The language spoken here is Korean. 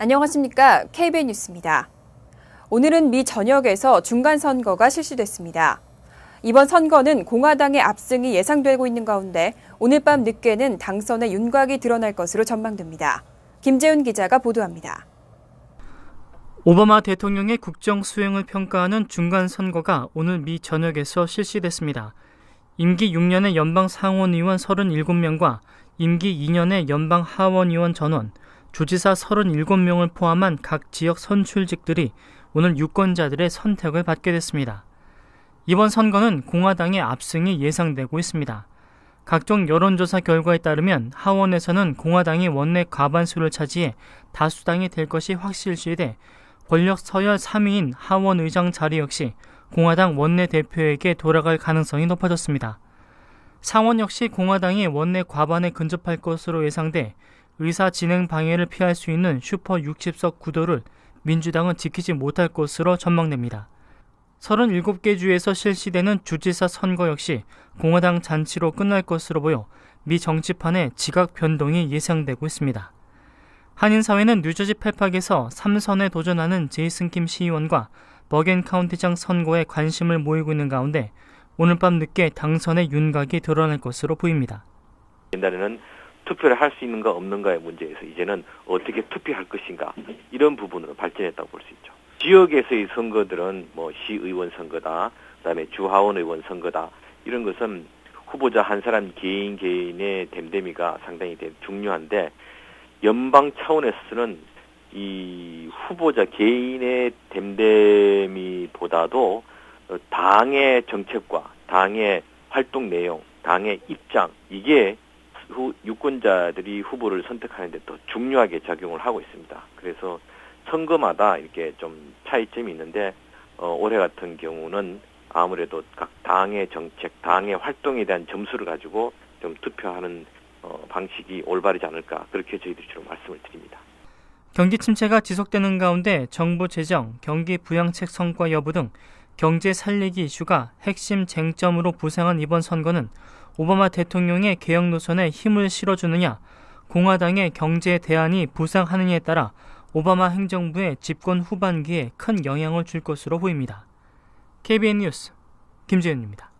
안녕하십니까. KBN 뉴스입니다. 오늘은 미 전역에서 중간선거가 실시됐습니다. 이번 선거는 공화당의 압승이 예상되고 있는 가운데 오늘 밤 늦게는 당선의 윤곽이 드러날 것으로 전망됩니다. 김재훈 기자가 보도합니다. 오바마 대통령의 국정 수행을 평가하는 중간 선거가 오늘 미 전역에서 실시됐습니다. 임기 6년의 연방 상원의원 37명과 임기 2년의 연방 하원의원 전원, 주지사 37명을 포함한 각 지역 선출직들이 오늘 유권자들의 선택을 받게 됐습니다. 이번 선거는 공화당의 압승이 예상되고 있습니다. 각종 여론조사 결과에 따르면 하원에서는 공화당이 원내 과반수를 차지해 다수당이 될 것이 확실시돼 권력 서열 3위인 하원 의장 자리 역시 공화당 원내 대표에게 돌아갈 가능성이 높아졌습니다. 상원 역시 공화당이 원내 과반에 근접할 것으로 예상돼 의사 진행 방해를 피할 수 있는 슈퍼 60석 구도를 민주당은 지키지 못할 것으로 전망됩니다. 37개 주에서 실시되는 주지사 선거 역시 공화당 잔치로 끝날 것으로 보여 미 정치판에 지각 변동이 예상되고 있습니다. 한인사회는 뉴저지 펠팍에서 3선에 도전하는 제이슨 킴 시의원과 버겐 카운티장 선거에 관심을 모이고 있는 가운데 오늘 밤 늦게 당선의 윤곽이 드러날 것으로 보입니다. 옛날에는 투표를 할 수 있는가 없는가의 문제에서 이제는 어떻게 투표할 것인가 이런 부분으로 발전했다고 볼 수 있죠. 지역에서의 선거들은 뭐 시의원 선거다, 그다음에 주하원 의원 선거다 이런 것은 후보자 한 사람 개인 개인의 댐댐이가 상당히 중요한데 연방 차원에서는 이 후보자 개인의 댐댐이보다도 당의 정책과 당의 활동 내용, 당의 입장 이게 후, 유권자들이 후보를 선택하는데 더 중요하게 작용을 하고 있습니다. 그래서 선거마다 이렇게 좀 차이점이 있는데 어, 올해 같은 경우는 아무래도 각 당의 정책, 당의 활동에 대한 점수를 가지고 좀 투표하는 어, 방식이 올바르지 않을까 그렇게 저희들이 주로 말씀을 드립니다. 경기 침체가 지속되는 가운데 정부 재정, 경기 부양책 성과 여부 등 경제 살리기 이슈가 핵심 쟁점으로 부상한 이번 선거는 오바마 대통령의 개혁 노선에 힘을 실어주느냐, 공화당의 경제 대안이 부상하느냐에 따라 오바마 행정부의 집권 후반기에 큰 영향을 줄 것으로 보입니다. KBN 뉴스 김재윤입니다.